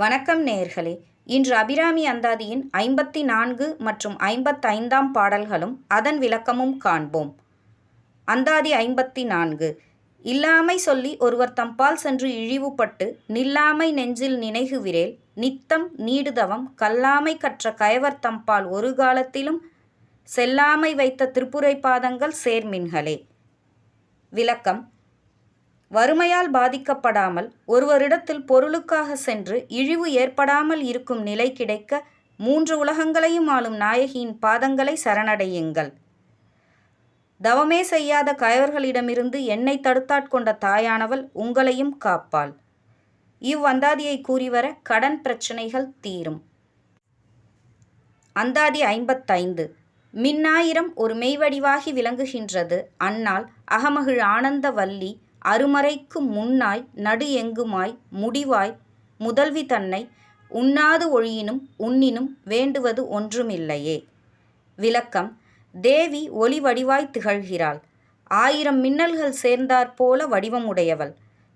வணக்கம் நேயர்களே. இன்று அபிராமி அந்தாதியின் ஐம்பத்தி நான்கு மற்றும் ஐம்பத்தைந்தாம் பாடல்களும் அதன் விளக்கமும் காண்போம். அந்தாதி ஐம்பத்தி நான்கு இல்லாமை சொல்லி ஒருவர் தம்பால் சென்று இழிவுபட்டு நில்லாமை நெஞ்சில் நினைகுவிரேல் நித்தம் நீடுதவம் கல்லாமை கற்ற கயவர் தம்பால் ஒரு காலத்திலும் செல்லாமை வைத்த திருப்புரை பாதங்கள் சேர்மின்களே. விளக்கம். வறுமையால் பாதிக்கப்படாமல் ஒருவரிடத்தில் பொருளுக்காக சென்று இழிவு ஏற்படாமல் இருக்கும் நிலை கிடைக்க மூன்று உலகங்களையும் ஆளும் நாயகியின் பாதங்களை சரணடையுங்கள். தவமே செய்யாத கயவர்களிடமிருந்து என்னை தடுத்தாட்கொண்ட தாயானவள் உங்களையும் காப்பாள். இவ்வந்தாதியை கூறிவர கடன் பிரச்சனைகள் தீரும். அந்தாதி ஐம்பத்தைந்து. மின்னாயிரம் ஒரு மெய்வடிவாகி விளங்குகின்றது. அன்னால் அகமகிழ் ஆனந்த வல்லி அருமறைக்கு முன்னாய் நடு எங்குமாய் முடிவாய் முதல்வி தன்னை உண்ணாது ஒழியினும் உண்ணினும் வேண்டுவது ஒன்றுமில்லையே. விளக்கம் தேவி ஒளி வடிவாய் திகழ்கிறாள். ஆயிரம் மின்னல்கள் சேர்ந்தாற்போல வடிவமுடையவள்.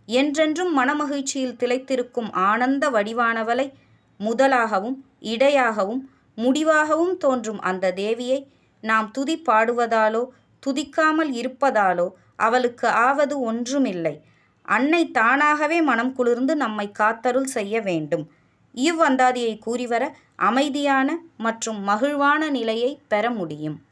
என்றென்றும் மனமகிழ்ச்சியில் திளைத்திருக்கும் ஆனந்த வடிவானவளை முதலாகவும் இடையாகவும் முடிவாகவும் தோன்றும் அந்த தேவியை நாம் துதி பாடுவதாலோ துதிக்காமல் இருப்பதாலோ அவளுக்கு ஆவது ஒன்றுமில்லை. அன்னை தானாகவே மனம் குளிர்ந்து நம்மை காத்தருள் செய்ய வேண்டும். இவ்வந்தாதியை கூறிவர அமைதியான மற்றும் மகிழ்வான நிலையை பெற முடியும்.